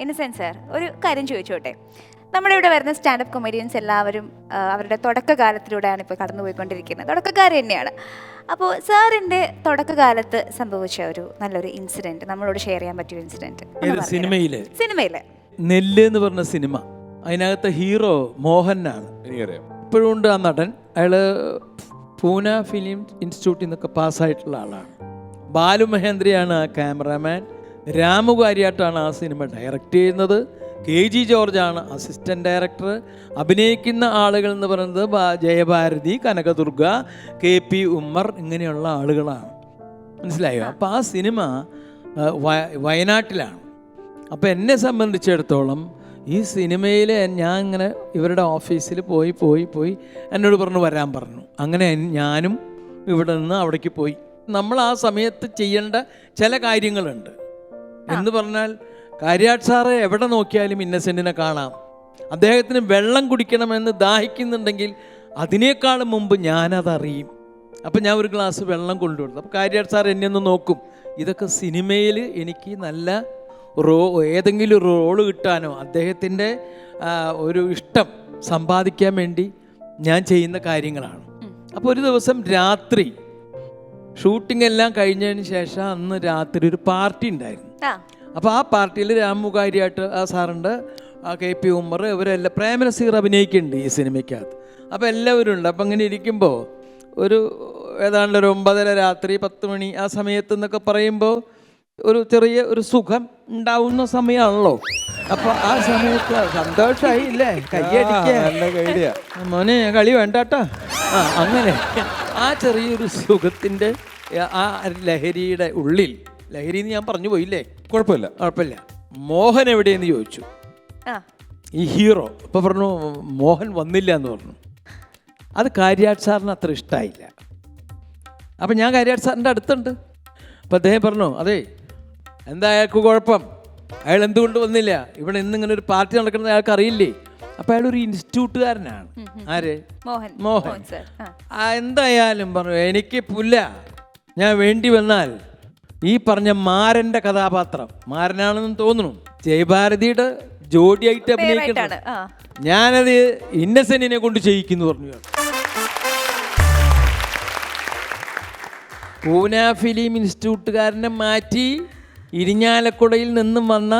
Innocence sir ഒരു കാര്യം ചോദിച്ചോട്ടെ. നമ്മുടെ ഇവിടെ വരുന്ന സ്റ്റാൻഡപ്പ് കൊമേഡിയൻസ് എല്ലാവരും അവരുടെ തുടക്കകാലത്തിലൂടെയാണ് ഇപ്പോൾ കടന്നുപോയിക്കൊണ്ടിരിക്കുന്നത്. തുടക്കക്കാർ തന്നെയാണ്. അപ്പോൾ സാറിന്റെ തുടക്കകാലത്ത് സംഭവിച്ച ഒരു നല്ലൊരു ഇൻസിഡന്റ് നമ്മളോട് ഷെയർ ചെയ്യാൻ പറ്റിയ ഇൻസിഡന്റ് സിനിമയിൽ സിനിമയിൽ? സിനിമയിൽ നെല്ല് എന്ന് പറഞ്ഞ സിനിമ അതിനകത്തെ ഹീറോ മോഹനാണ്. എനിക്കറിയാം. ഇപ്പോഴും ഉണ്ട് ആ നടൻ. അയാൾ പൂന ഫിലിം ഇൻസ്റ്റിറ്റ്യൂട്ടിൽ നിന്നൊക്കെ പാസ്സായിട്ടുള്ള ആളാണ്. ബാലു മഹേന്ദ്രയാണ് ആ ക്യാമറാമാൻ രാമു കാര്യാട്ടാണ് ആ സിനിമ ഡയറക്റ്റ് ചെയ്യുന്നത്. കെ ജി ജോർജാണ് അസിസ്റ്റന്റ് ഡയറക്ടർ അഭിനയിക്കുന്ന ആളുകൾ എന്ന് പറയുന്നത് ജയഭാരതി കനകദുർഗ കെ പി ഉമ്മർ ഇങ്ങനെയുള്ള ആളുകളാണ്. മനസ്സിലായോ? അപ്പോൾ ആ സിനിമ വയനാട്ടിലാണ്. അപ്പോൾ എന്നെ സംബന്ധിച്ചിടത്തോളം ഈ സിനിമയിൽ ഞാൻ ഇങ്ങനെ ഇവരുടെ ഓഫീസിൽ പോയി പോയി പോയി എന്നോട് പറഞ്ഞു വരാൻ പറഞ്ഞു. അങ്ങനെ ഞാനും ഇവിടെ നിന്ന് അവിടേക്ക് പോയി. നമ്മൾ ആ സമയത്ത് ചെയ്യേണ്ട ചില കാര്യങ്ങളുണ്ട്. എന്ന് പറഞ്ഞാൽ കാര്യാട്ട് സാറെ എവിടെ നോക്കിയാലും ഇന്നസെന്റിനെ കാണാം. അദ്ദേഹത്തിന് വെള്ളം കുടിക്കണമെന്ന് ദാഹിക്കുന്നുണ്ടെങ്കിൽ അതിനേക്കാളും മുമ്പ് ഞാനതറിയും. അപ്പം ഞാൻ ഒരു ഗ്ലാസ് വെള്ളം കൊണ്ടുവരുന്നു അപ്പോൾ കാര്യാട്ട് സാർ എന്നെ ഒന്ന് നോക്കും. ഇതൊക്കെ സിനിമയിൽ എനിക്ക് നല്ല റോ ഏതെങ്കിലും റോൾ കിട്ടാനോ അദ്ദേഹത്തിന്റെ ഒരു ഇഷ്ടം സമ്പാദിക്കാൻ വേണ്ടി ഞാൻ ചെയ്യുന്ന കാര്യങ്ങളാണ്. അപ്പോൾ ഒരു ദിവസം രാത്രി ഷൂട്ടിംഗ് എല്ലാം കഴിഞ്ഞതിന് ശേഷം അന്ന് രാത്രി ഒരു പാർട്ടി ഉണ്ടായിരുന്നു. അപ്പോൾ ആ പാർട്ടിയിൽ രാമുകാരിയായിട്ട് ആ സാറുണ്ട് ആ കെ പി ഉമ്മർ ഇവരെല്ലാം പ്രേമനസീർ അഭിനയിക്കുന്നുണ്ട് ഈ സിനിമയ്ക്കകത്ത്. അപ്പോൾ എല്ലാവരും ഉണ്ട്. അപ്പം അങ്ങനെ ഇരിക്കുമ്പോൾ ഒരു ഏതാണ്ട് ഒരു ഒമ്പതര രാത്രി പത്ത് മണി ആ സമയത്ത് എന്നൊക്കെ പറയുമ്പോൾ ഒരു ചെറിയ ഒരു സുഖം ഉണ്ടാവുന്ന സമയമാണല്ലോ അപ്പൊ ആ സമയത്ത് സന്തോഷമായി ഇല്ലേ? കയ്യടിക്കുക മോനെ കളി വേണ്ട കേട്ടോ ആ അങ്ങനെ. ആ ചെറിയൊരു സുഖത്തിന്റെ ആ ലഹരിയുടെ ഉള്ളിൽ ലഹരി എന്ന് ഞാൻ പറഞ്ഞു പോയില്ലേ? കുഴപ്പമില്ല. കുഴപ്പമില്ല. മോഹൻ എവിടെയെന്ന് ചോദിച്ചു. ആ. ഈ ഹീറോ ഇപ്പൊ പറഞ്ഞു മോഹൻ വന്നില്ല എന്ന് പറഞ്ഞു. അത് കാര്യാട്ട് സാറിന് അത്ര ഇഷ്ടമായില്ല അപ്പം ഞാൻ കാര്യാട്ട് സാറിന്റെ അടുത്തുണ്ട്. അപ്പം അദ്ദേഹം പറഞ്ഞു അതെ എന്താ അയാൾക്ക് കുഴപ്പം? അയാൾ എന്തുകൊണ്ട് വന്നില്ല? ഇവിടെ ഇന്നിങ്ങനെ ഒരു പാർട്ടി നടക്കുന്നത് അയാൾക്ക് അറിയില്ലേ? അപ്പം അയാൾ ഒരു ഇൻസ്റ്റിറ്റ്യൂട്ടുകാരനാണ്. ആര്? മോഹൻ. മോഹൻ. എന്തായാലും പറഞ്ഞു എനിക്ക് പുല്ല. ഞാൻ വേണ്ടി വന്നാൽ ഈ പറഞ്ഞ മാരന്റെ കഥാപാത്രം മാരനാണെന്ന് തോന്നുന്നു. ജയഭാരതിയുടെ ജോഡിയായിട്ട് അഭിനയിക്കുന്നത് ഞാനത് ഇന്നസെന്റിനെ കൊണ്ട് ചെയ്യിക്കുന്നു പറഞ്ഞു. പൂന ഫിലിം ഇൻസ്റ്റിറ്റ്യൂട്ടുകാരനെ മാറ്റി ഇരിഞ്ഞാലക്കുടയിൽ നിന്നും വന്ന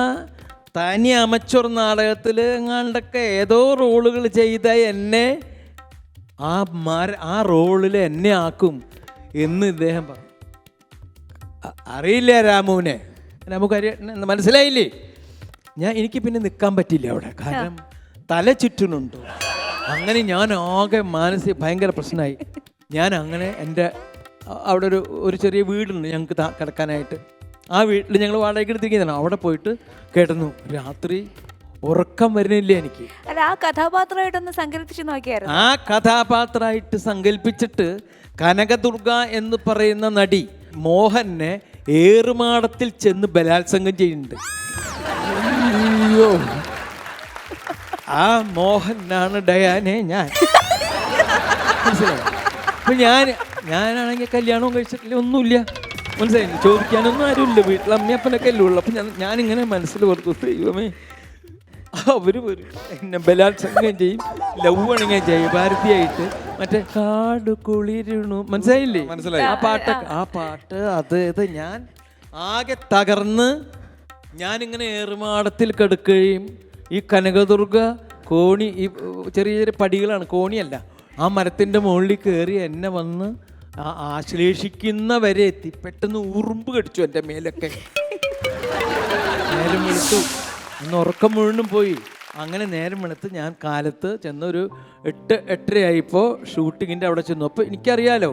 തനി അമച്ചൊർ നാടകത്തിൽ എങ്ങാണ്ടൊക്കെ ഏതോ റോളുകൾ ചെയ്ത എന്നെ ആ മാര ആ റോളിൽ എന്നെ ആക്കും എന്ന് ഇദ്ദേഹം പറഞ്ഞു. അറിയില്ല രാമുവിനെ? രാമു കാര്യം മനസ്സിലായില്ലേ? ഞാൻ എനിക്ക് പിന്നെ നിൽക്കാൻ പറ്റില്ല അവിടെ. കാരണം തല ചുറ്റുന്നുണ്ട്. അങ്ങനെ ഞാൻ ആകെ മാനസിക ഭയങ്കര പ്രശ്നമായി. ഞാൻ അങ്ങനെ എന്റെ അവിടെ ഒരു ഒരു ചെറിയ വീടുണ്ട് ഞങ്ങൾക്ക് കിടക്കാനായിട്ട്. ആ വീട്ടിൽ ഞങ്ങൾ വാടകയ്ക്ക് എടുത്തിരിക്കുന്നതാണ്. അവിടെ പോയിട്ട് കിടന്നു രാത്രി ഉറക്കം വരുന്നില്ല എനിക്ക്? അല്ല ആ കഥാപാത്രമായിട്ടൊന്ന് സങ്കല്പിച്ച് നോക്കിയായിരുന്നു? ആ കഥാപാത്രമായിട്ട് സങ്കല്പിച്ചിട്ട് കനകദുർഗ എന്ന് പറയുന്ന നടി മോഹനെ ഏറുമാടത്തിൽ ചെന്ന് ബലാത്സംഗം ചെയ്യുന്നുണ്ട്. അയ്യോ. ആ മോഹനാണ് ഡയാനെ ഞാൻ. ഞാൻ ഞാനാണെങ്കിൽ കല്യാണവും കഴിച്ചിട്ടില്ല ഒന്നുമില്ല. മനസ്സിലായി? ചോദിക്കാനൊന്നും ആരുമില്ല. വീട്ടിൽ അമ്മയപ്പനൊക്കെ അല്ലേ ഉള്ളു. അപ്പം ഞാൻ ഞാനിങ്ങനെ മനസ്സിൽ ഓർത്തു ദൈവമേ. അവർ വരും. എന്നെ ബലാത്സംഗം ചെയ്യും ലവ് ആണെങ്കിൽ ജയഭാരതിയായിട്ട് മറ്റേ കാട് കുളിരുണു. മനസ്സിലായില്ലേ? മനസ്സിലായി. ആ പാട്ട് ആ പാട്ട് അത് ഇത് ഞാൻ ആകെ തകർന്ന് ഞാനിങ്ങനെ ഏറുമാടത്തിൽ കിടക്കുകയും ഈ കനകദുർഗ കോണി ഈ ചെറിയ ചെറിയ പടികളാണ്. കോണിയല്ല. ആ മരത്തിന്റെ മുകളിൽ കയറി എന്നെ വന്ന് ആ ആശ്ലേഷിക്കുന്ന വരെ എത്തി. പെട്ടെന്ന് ഉറുമ്പ് കടിച്ചു എന്റെ മേലൊക്കെ. മേലും വിളിച്ചു ഇന്ന് ഉറക്കം മുഴുവനും പോയി. അങ്ങനെ നേരം വെളുത്ത് ഞാൻ കാലത്ത് ചെന്നൊരു എട്ട് എട്ടരയായിപ്പോൾ ഷൂട്ടിങ്ങിന്റെ അവിടെ ചെന്നു. അപ്പോൾ എനിക്കറിയാലോ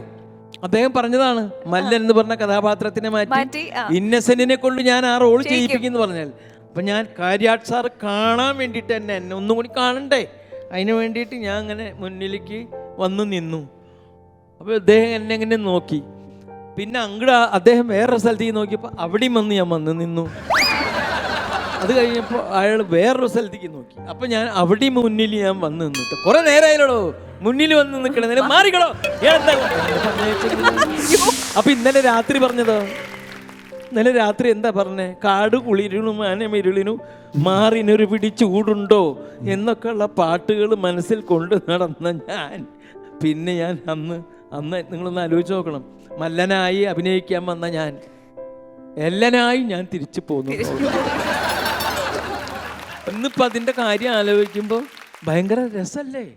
അദ്ദേഹം പറഞ്ഞതാണ് മല്ലൻ എന്ന് പറഞ്ഞ കഥാപാത്രത്തിനെ മാറ്റി, ഇന്നസെന്റിനെ കൊണ്ട് ഞാൻ ആ റോൾ ചെയ്യിപ്പിക്കുന്നു പറഞ്ഞാൽ. അപ്പം ഞാൻ കാര്യാട്ട് സാറ് കാണാൻ വേണ്ടിയിട്ട് എന്നെ എന്നെ ഒന്നും കൂടി കാണണ്ടേ? അതിന് വേണ്ടിയിട്ട് ഞാൻ അങ്ങനെ മുന്നിലേക്ക് വന്നു നിന്നു. അപ്പോൾ അദ്ദേഹം എന്നെ ഇങ്ങനെ നോക്കി. പിന്നെ അങ്ങടെ അദ്ദേഹം വേറൊരു സ്ഥലത്തേക്ക് നോക്കിയപ്പോൾ അവിടെയും വന്ന് ഞാൻ വന്ന് നിന്നു. അത് കഴിഞ്ഞപ്പോൾ അയാൾ വേറൊരു സ്ഥലത്തേക്ക് നോക്കി. അപ്പം ഞാൻ അവിടെ മുന്നിൽ ഞാൻ വന്ന് നിന്നിട്ട് കുറെ നേരമായാലോ മുന്നിൽ വന്ന് നിൽക്കണേ നേരെ മാറിക്കണോ? അപ്പൊ ഇന്നലെ രാത്രി പറഞ്ഞതോ? ഇന്നലെ രാത്രി എന്താ പറഞ്ഞേ? കാട് കുളിരിനും ആനമിരുളിനും മാറിനൊരു പിടി ചൂടുണ്ടോ എന്നൊക്കെ ഉള്ള പാട്ടുകൾ മനസ്സിൽ കൊണ്ട് നടന്ന ഞാൻ. പിന്നെ ഞാൻ അന്ന് അന്ന് നിങ്ങളൊന്ന് ആലോചിച്ച് നോക്കണം. മല്ലനായി അഭിനയിക്കാൻ വന്ന ഞാൻ. എല്ലനായി ഞാൻ തിരിച്ചു പോന്നു. ഇന്നിപ്പോ അതിന്റെ കാര്യം ആലോചിക്കുമ്പോ ഭയങ്കര രസല്ലേ?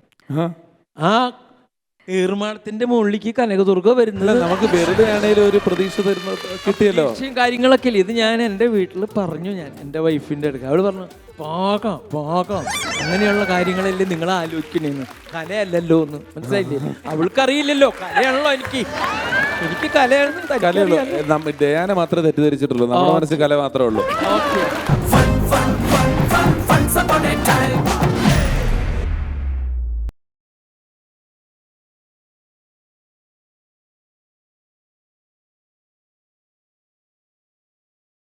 ആ. ഏറുമാടത്തിന്റെ മുകളിലേക്ക് കനകദുർഗ വരുന്നത് നമുക്ക് വെറുതെ ആണെങ്കിലും ഒരു പ്രതീക്ഷ തരുന്ന കിട്ടിയല്ലോ. കാര്യങ്ങളൊക്കെ ഇല്ലേ? ഇത് ഞാൻ എന്റെ വീട്ടിൽ പറഞ്ഞു ഞാൻ എന്റെ വൈഫിന്റെ അടുക്ക. അവൾ പറഞ്ഞു പാകാം പാകാം. അങ്ങനെയുള്ള കാര്യങ്ങളല്ലേ നിങ്ങൾ ആലോചിക്കണേന്ന്. കലയല്ലല്ലോ എന്ന്. മനസ്സിലായില്ലേ? അവൾക്കറിയില്ലല്ലോ കലയാണല്ലോ എനിക്ക്. എനിക്ക് കലയാണ് കലയുള്ളൂ. ഡയാന മാത്രമേ തെറ്റിദ്ധരിച്ചിട്ടുള്ളൂ. നമ്മുടെ മനസ്സിൽ കല മാത്രമേ ഉള്ളൂ. ഓക്കേ.